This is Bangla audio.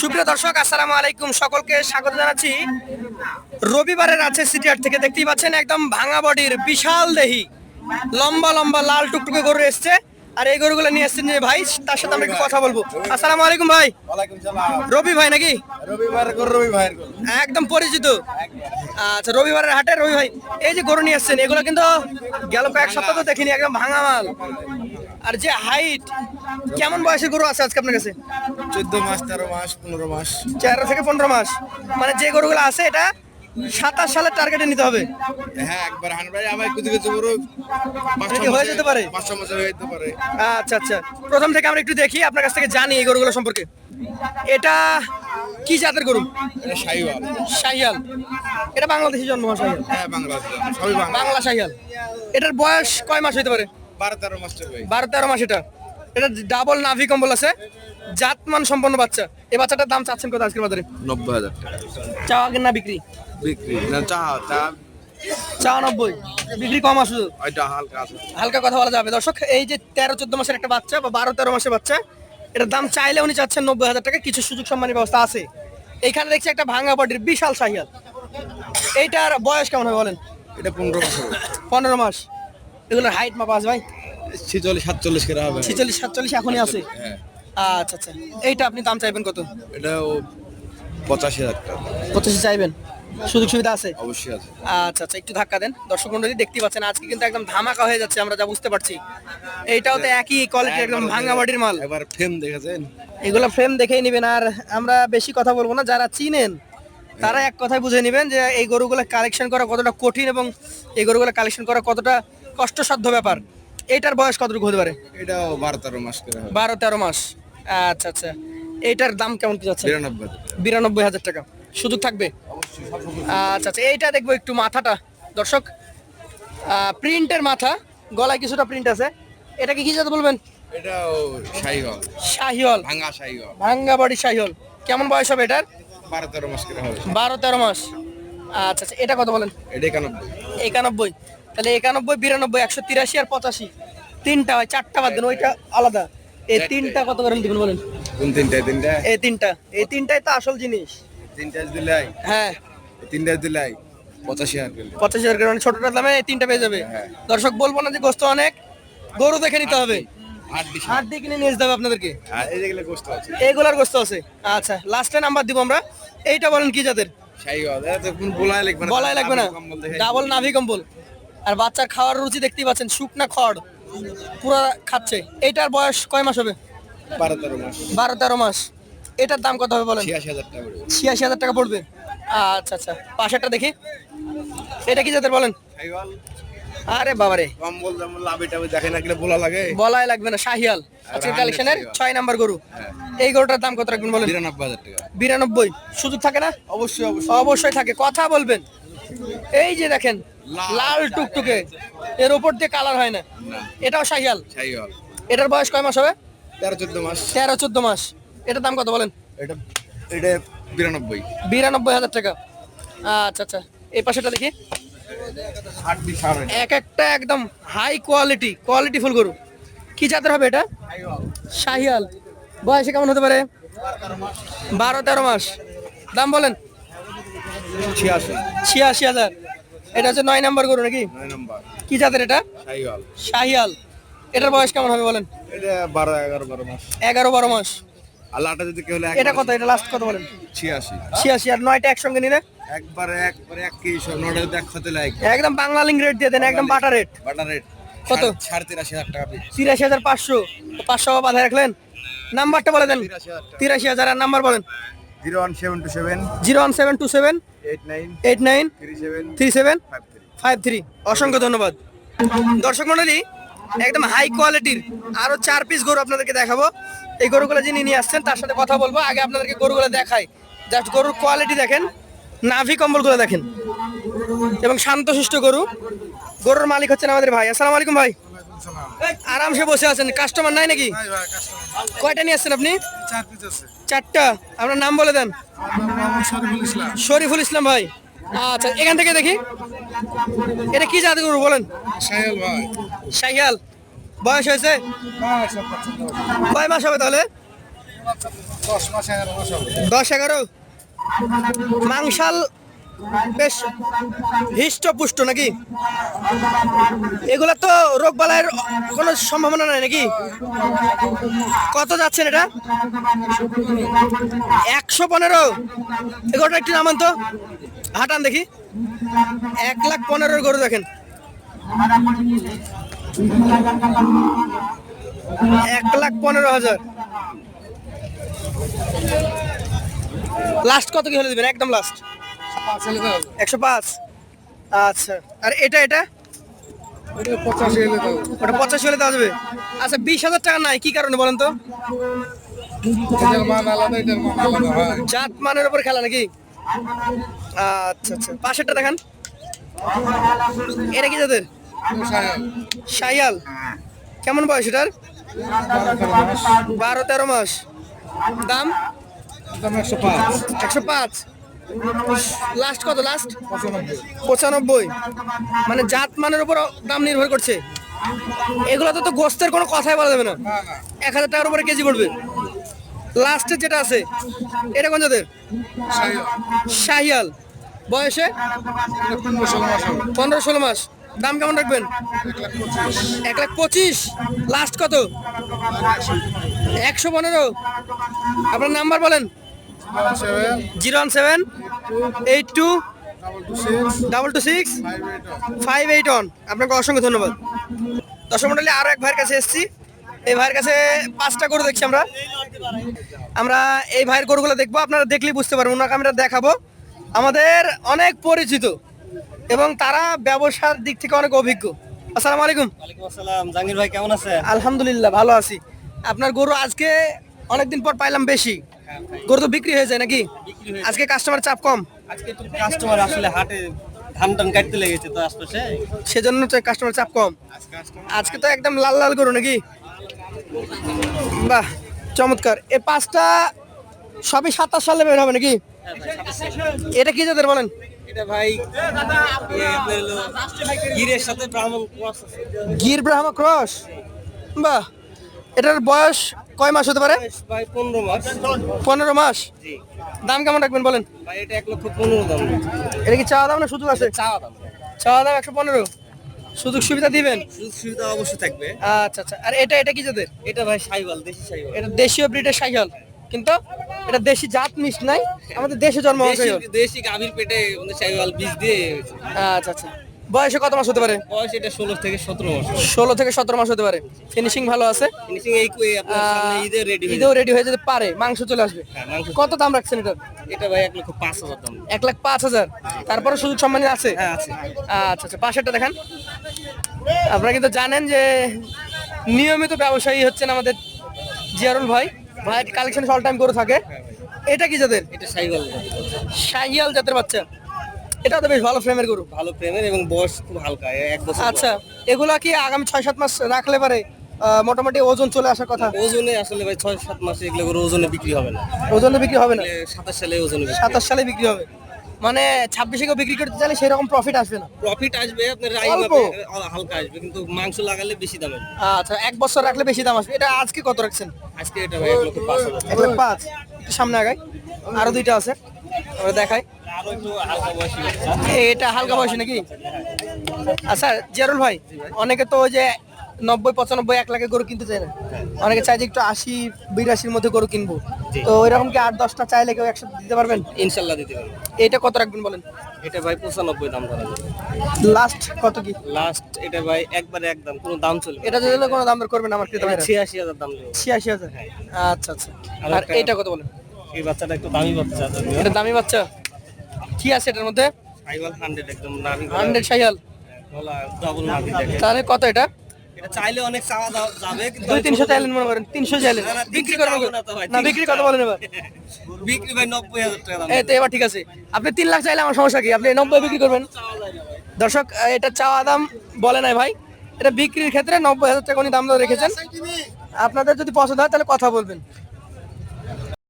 সুপ্রিয় দর্শক আসসালামু আলাইকুম। সকলকে স্বাগত জানাচ্ছি। রবিবারের আছে সিটিআর থেকে। দেখতেই পাচ্ছেন একদম ভাঙা বডির বিশাল দেহি। লম্বা লম্বা লাল টুকটুকে গরু এসছে। আর এই গরুগুলো নিয়ে এসছেন যে ভাই তার সাথে আমরা একটু কথা বলব। আসসালামু আলাইকুম ভাই। রবি ভাই নাকি? একদম পরিচিত। আচ্ছা রবিবারের হাটে রবি ভাই এই যে গরু নিয়ে এসছেন এগুলো কিন্তু গেল কয়েক সপ্তাহ তো দেখিনি একদম ভাঙা মাল। আর যে হাইট কেমন বয়সের গরু আছে আজকে আপনার কাছে? চোদ্দ মাস তেরো মাস পনেরো মাস। তেরো থেকে পনেরো মাস। মানে যে গরুগুলো আছে এটা সাতাশ সালের টার্গেটে নিতে হবে। হ্যাঁ একবার হানবাই আমার কিছু কিছু কি হয়ে যেতে পারে? পাঁচ ছ মাসে হয়ে যেতে পারে। আচ্ছা আচ্ছা। প্রথম থেকে আমরা একটু দেখি আপনার কাছ থেকে জানি এই গরুগুলো সম্পর্কে। এটা কি জাতের গরু? শাহিওয়াল। শাহিয়াল এটা বাংলাদেশি জন্ম শাহিয়াল হ্যাঁ বাংলা বাংলা। বাংলা শাহিয়াল এটার বয়স কয় মাস হইতে পারে? বারো তেরো মাস বারো তেরো মাস এটা। এটা ডাবল নাভি কম্বল আছে। জাতমান সম্পন্ন বাচ্চা। এই বাচ্চাটার দাম চাচ্ছেন কত আজকের বাজারে? নব্বই হাজার টাকা। চাওয়া কিনা না বিক্রি? বিক্রি। না চা চা। চা নব্বই। বিক্রি কম হালকা আছে। হালকা কথা বলা যাবে। দর্শক এই যে তেরো চোদ্দ মাসের একটা বাচ্চা বা বারো তেরো মাসের বাচ্চা এটার দাম চাইলে উনি চাচ্ছেন নব্বই হাজার টাকা। কিছু সুযোগ সম্মানের ব্যবস্থা আছে। এইখানে দেখছি একটা ভাঙা বডির বিশাল সাহিয়াল এইটার বয়স কেমন হবে বলেন? এটা পনেরো মাস পনেরো মাস। এগুলোর হাইট মাপা আছে ভাই? ছিচল্লিশ সাতচল্লিশ করে হবে। ছিচল্লিশ সাতচল্লিশ এখনই আছে? হ্যাঁ। আচ্ছা আচ্ছা। এইটা আপনি দাম চাইবেন কত? এটা ও পঁচাশি হাজার টাকা। পঁচাশি চাইবেন? সুযোগ সুবিধা আছে? অবশ্যই আছে। আচ্ছা আচ্ছা একটু ধাক্কা দেন। দর্শক মন্ডলী দেখতে পাচ্ছেন আজকে কিন্তু একদম ধামাকা হয়ে যাচ্ছে আমরা যা বুঝতে পারছি। এইটাও তো একই কোয়ালিটি একদম ভাঙা বডির মাল। একবার ফ্রেম দেখেছেন? এগুলো ফ্রেম দেখেই নেবেন আর আমরা বেশি কথা বলব না যারা চিনেন তারা এক কথায় বুঝে নেবেন যে এই গরুগুলো কালেকশন করা কতটা কঠিন এবং এই গরুগুলো কালেকশন করা কতটা কষ্টসাধ্য ব্যাপার। এটার বয়স কতটুকু হতে পারে? এটাও বারো তেরো মাস বারো তেরো মাস। আচ্ছা আচ্ছা। এইটার দাম কেমন কি যাচ্ছে? বিরানব্বই হাজার টাকা। বিরানব্বই হাজার টাকা। সুযোগ থাকবে? আচ্ছা আচ্ছা। এইটা দেখব একটু মাথাটা। দর্শক প্রিন্টের মাথা। গলায় কিছুটা প্রিন্ট আছে। এটা কি কি যাতে বলবেন? এটাও ভাঙা শাহিওয়াল। ভাঙ্গা বডি শাহিওল কেমন বয়স হবে এটার? বারো তেরো মাস করে হবে। বারো তেরো মাস। আচ্ছা আচ্ছা। এটা কত বলেন? এটা একানব্বই। একানব্বই। তাহলে একানব্বই বিরানব্বই একশো তিরাশি আর পঁচাশি। তিনটা হয় চারটা বাদ দেন ওইটা আলাদা। এই তিনটা কত করে দিবেন বলেন? কোন তিনটায় তিনটা? এই তিনটা। এই তিনটাই তো আসল জিনিস। তিনটা দিলাই হ্যাঁ। তিনটা দিলাই পঁচাশি হাজার পঁচাশি হাজার মানে ছোটটার দামে এই তিনটা পেয়ে যাবে। হ্যাঁ। দর্শক বলব না যে গোস্ত অনেক। গরু দেখে নিতে হবে। হাট দিয়ে কিনে নিয়ে যেতে হবে আপনাদেরকে। আর এই গোস্ত আছে। এইগুলার গোস্ত আছে। আচ্ছা লাস্টে নাম্বার দিব আমরা। এইটা বলেন কি কোন বলাই লাগবে না। ডাবল নাভি কম্বল। আর বাচ্চার খাওয়ার রুচি দেখতেই পাচ্ছেন শুকনা খড় পুরো খাচ্ছে। এইটার বয়স কয় মাস হবে? বারো তেরো মাস। বারো তেরো মাস। এটার দাম কত হবে বলেন? ছিয়াশি হাজার টাকা পড়বে। আচ্ছা আচ্ছা। পাশেরটা দেখি। এটা কি যাদের বলেন? আরে বাবারে। বলাই লাগবে না শাহিয়াল আজকের কালেকশনের ছয় নাম্বার গরু। এই গরুটার দাম কত রাখবেন বলেন? বিরানব্বই হাজার টাকা। বিরানব্বই। সুযোগ থাকে না? অবশ্যই অবশ্যই। অবশ্যই থাকে। কথা বলবেন। এই যে দেখেন লাল টুকটুকে। এর উপর দিয়ে কালার হয় না। এটাও শাহিয়াল? শাহিওয়াল। এটার বয়স কয় মাস হবে? তেরো চোদ্দ মাস। তেরো চোদ্দ মাস। এটার দাম কত বলেন? এটা এটা বিরানব্বই। বিরানব্বই হাজার টাকা। আচ্ছা আচ্ছা। এই পাশেটা দেখি। এক একটা একদম হাই কোয়ালিটি কোয়ালিটি ফুল গরু। কি জাতের হবে এটা? শাহিয়াল। বয়সে কেমন হতে পারে? বারো তেরো মাস। দাম বলেন? ছিয়াশি। ছিয়াশি হাজার। এটা হচ্ছে নয় নাম্বার গরু নাকি? কি জাতের এটা? শাহিয়াল এটার বয়স কেমন হবে বলেন? এটা বারো এগারো বারো মাস। এগারো বারো মাস। আল্লাহটা যদি কেউ এটা কত? এটা লাস্ট কত বলেন? ছিয়াশি। ছিয়াশি। আর নয়টা একসঙ্গে নিলে? একবারে একবারে এক কেজি সব নটা যদি একসাথে একদম বাংলা লিঙ্ক রেট দিয়ে দেন একদম বাটা রেট রেট কত? সাড়ে তিরাশি হাজার টাকা তিরাশি হাজার পাঁচশো। পাঁচশো বাধা রাখলেন? নাম্বারটা বলে দেন। তিরাশি হাজার তিরাশি হাজার। আর নাম্বার বলেন? Zero one seven two seven. Zero one seven two seven. Eight nine. Eight nine. Three seven. Three seven. Five three. Five three. অসংখ্য ধন্যবাদ। দর্শক মন্ডলী একদম হাই কোয়ালিটির আরও চার পিস গরু আপনাদেরকে দেখাবো। এই গরুগুলো যিনি নিয়ে আসছেন তার সাথে কথা বলব। আগে আপনাদেরকে গরুগুলো দেখাই। জাস্ট গরুর কোয়ালিটি দেখেন নাভি কম্বলগুলো দেখেন। এবং শান্তশিষ্ট গরু। গরুর মালিক হচ্ছেন আমাদের ভাই। আসসালামু আলাইকুম ভাই। আরামসে বসে আছেন। কাস্টমার নাই নাকি? কয়টা নিয়ে আসছেন আপনি? চারটা। আপনার নাম বলে দেন। শরীফুল ইসলাম। ভাই। আচ্ছা এখান থেকে দেখি। এটা কি জাতি গরু বলেন? শাহিয়াল বয়স হয়েছে? কয় মাস হবে তাহলে? দশ এগারো। মাংসাল বেশ হৃষ্টপুষ্ট নাকি? এগুলা তো রোগ বালাইয়ের কোনো সম্ভাবনা নাই নাকি? কত যাচ্ছেন এটা? একশো পনেরো। এগুলোটা একটু নামান তো। হাঁটান দেখি। এক লাখ পনেরোর গরু দেখেন। এক লাখ পনেরো হাজার। লাস্ট কত কি হলে দেবেন? একদম লাস্ট একশো পাঁচ? আচ্ছা। আর এটা এটা? ওটা পঁচাশি হলে ওটা পঁচাশি হলে দেওয়া যাবে? আচ্ছা বিশ হাজার টাকা নাই কি কারণে বলেন তো? জাত মানের উপর খেলা নাকি? আচ্ছা আচ্ছা। পাশেরটা দেখান। এটা কি যাদের শাইয়াল কেমন বয়স এটার? বারো তেরো মাস। দাম একশো পাঁচ। একশো পাঁচ। লাস্ট কত? লাস্ট পঁচানব্বই। মানে জাত মানের উপর দাম নির্ভর করছে। এগুলো তো তো গোস্তের কোনো কথাই বলা যাবে না। এক হাজার টাকার উপরে কেজি পড়বে। লাস্টে যেটা আছে, এটা কোন সাইয়া শাহিয়াল। বয়সে? পনেরো ষোলো মাস। দাম কেমন রাখবেন? এক লাখ পঁচিশ। লাস্ট কত? একশো পনেরো। আপনার নাম্বার বলেন। Zero one seven eight two double two six five eight one আপনাকে অসংখ্য ধন্যবাদ। দর্শক মন্ডলী আরও এক ভাইয়ের কাছে এসেছি। এই ভাইয়ের কাছে পাঁচটা গরু দেখছি আমরা। আমরা এই ভাইয়ের গরুগুলো দেখব। আপনারা দেখলেই বুঝতে পারবেন। ওনাকে আমরা দেখাবো। আমাদের অনেক পরিচিত এবং তারা ব্যবসার দিক থেকে অনেক অভিজ্ঞ। আসসালামু আলাইকুম। আসসালাম। জাহাঙ্গীর ভাই কেমন আছেন? আলহামদুলিল্লাহ ভালো আছি। আপনার গরু আজকে অনেকদিন পর পাইলাম বেশি। গরু তো বিক্রি হয়ে যায় নাকি? আজকে কাস্টমার চাপ কম। আজকে একটু কাস্টমার আসলে হাটে ধান টান কাটতে লেগেছে তো আশপাশে সেজন্য তো কাস্টমার চাপ কম। আজকে তো একদম লাল লাল গরু নাকি? বাহ চমৎকার। এ পাঁচটা সবই সাতাশ সালে বের হবে নাকি? এটা কি যাদের বলেন? এটা ভাই আপনার গিরের সাথে ব্রাহ্মণ ক্রস গির ব্রাহ্মা ক্রস? বাহ এটার বয়স কয় মাস হতে পারে? পনেরো মাস। পনেরো মাস। জি। দাম কেমন রাখবেন বলেন? ভাই এটা কি চাওয়া দাম না সুযোগ আছে? চাওয়া দাম। একশো পনেরো। সুযোগ সুবিধা দিবেন? সুযোগ সুবিধা অবশ্যই থাকবে। আচ্ছা আচ্ছা। আর এটা এটা কি যাদের এটা ভাই সাইওয়াল দেশি সাইওয়াল। এটা দেশীয় ব্রিডের সাইকেল কিন্তু এটা দেশি জাত মিস নাই। আমাদের দেশে জন্ম হওয়া দেশি গাভীর পেটে আমাদের সাইওয়াল বীজ দিয়ে আচ্ছা আচ্ছা। বয়সে কত মাস হতে পারে? বয়স এটা ষোলো থেকে সতেরো মাস। ষোলো থেকে সতেরো মাস হতে পারে। ফিনিশিং ভালো আছে? ফিনিশিং এই এই আপনার সামনে ঈদে রেডি হয়ে ঈদেও রেডি হয়ে যেতে পারে। মাংস চলে আসবে। হ্যাঁ, কত দাম রাখছেন এটার? এটা ভাই এক লক্ষ পাঁচ হাজার দাম। এক লাখ পাঁচ হাজার। তারপরে সুযোগ সম্মানী আছে? হ্যাঁ আছে। আচ্ছা আচ্ছা পাশেরটা দেখেন। আপনারা কিন্তু জানেন যে নিয়মিত ব্যবসায়ী হচ্ছেন আমাদের জিয়ারুল ভাই। ভাই কালেকশন অল টাইম করে থাকে। এটা কি যাদের এটা সাইওয়াল শাহিয়াল জাতের বাচ্চা। এটা তো বেশ ভালো ফ্রেমের গরু। ভালো প্রেমের এবং বয়স খুব হালকা এক বছর আচ্ছা এগুলা কি আগামী ছয় সাত মাস রাখলে পারে? মোটামুটি ওজন চলে আসার কথা? ওজনে আসলে ভাই ছয় সাত মাসে এগুলো করে ওজনে বিক্রি হবে না। ওজনে বিক্রি হবে না? সাতাশ সালে ওজনে সাতাশ সালে বিক্রি হবে। মানে ছাব্বিশে কেউ বিক্রি করতে চাইলে সেরকম প্রফিট আসবে না? প্রফিট আসবে আপনার হালকা আসবে কিন্তু মাংস লাগালে বেশি দামে আচ্ছা এক বছর রাখলে বেশি দাম আসবে। এটা আজকে কত রাখছেন? আজকে এটা ভাই এক লক্ষ পাঁচ এক লাখ পাঁচ। সামনে আগাই। আরও দুইটা আছে আমরা দেখাই। এটা হালকা বয়সী নাকি? আচ্ছা জিয়ারুল ভাই অনেকে তো যে নব্বই পঁচানব্বই এক লাখে গরু কিনতে চায় না। অনেকে চাই যে একটু আশি বিরাশির মধ্যে গরু কিনবো। তো এরকম কি আট দশটা চাইলে কেউ একসাথে দিতে পারবেন? ইনশাল্লাহ দিতে পারব। এটা কত রাখবেন বলেন? এটা ভাই পঁচানব্বই দাম ধরা লাস্ট কত কি? লাস্ট এটা ভাই একবারে একদম কোনো দাম চলবে এটা যদি কোনো দাম করবেন আমার ক্রেতা ছিয়াশি হাজার দাম ছিয়াশি হাজার? আচ্ছা আচ্ছা। আর আর এটা কত বলেন? এই বাচ্চাটা একটু দামি বাচ্চা এটা দামি বাচ্চা? কি আছে এটার মধ্যে? সাইওয়াল হান্ড্রেড একদম নাভি হান্ড্রেড সাইয়াল গলা ডাবল নাভি দেখে তাহলে কত এটা? এটা চাইলে অনেক চাওয়া যাবে কিন্তু চাইলেন মনে করেন বিক্রি না বিক্রি কত বলেন এবার? বিক্রি ভাই নব্বই হাজার টাকা এই তো এবার ঠিক আছে। আপনি তিন লাখ চাইলে আমার সমস্যা কি? আপনি নব্বই বিক্রি করবেন। দর্শক এটা চাওয়া দাম বলে নাই ভাই। এটা বিক্রির ক্ষেত্রে নব্বই হাজার টাকা উনি দাম দর রেখেছেন। আপনাদের যদি পছন্দ হয় তাহলে কথা বলবেন।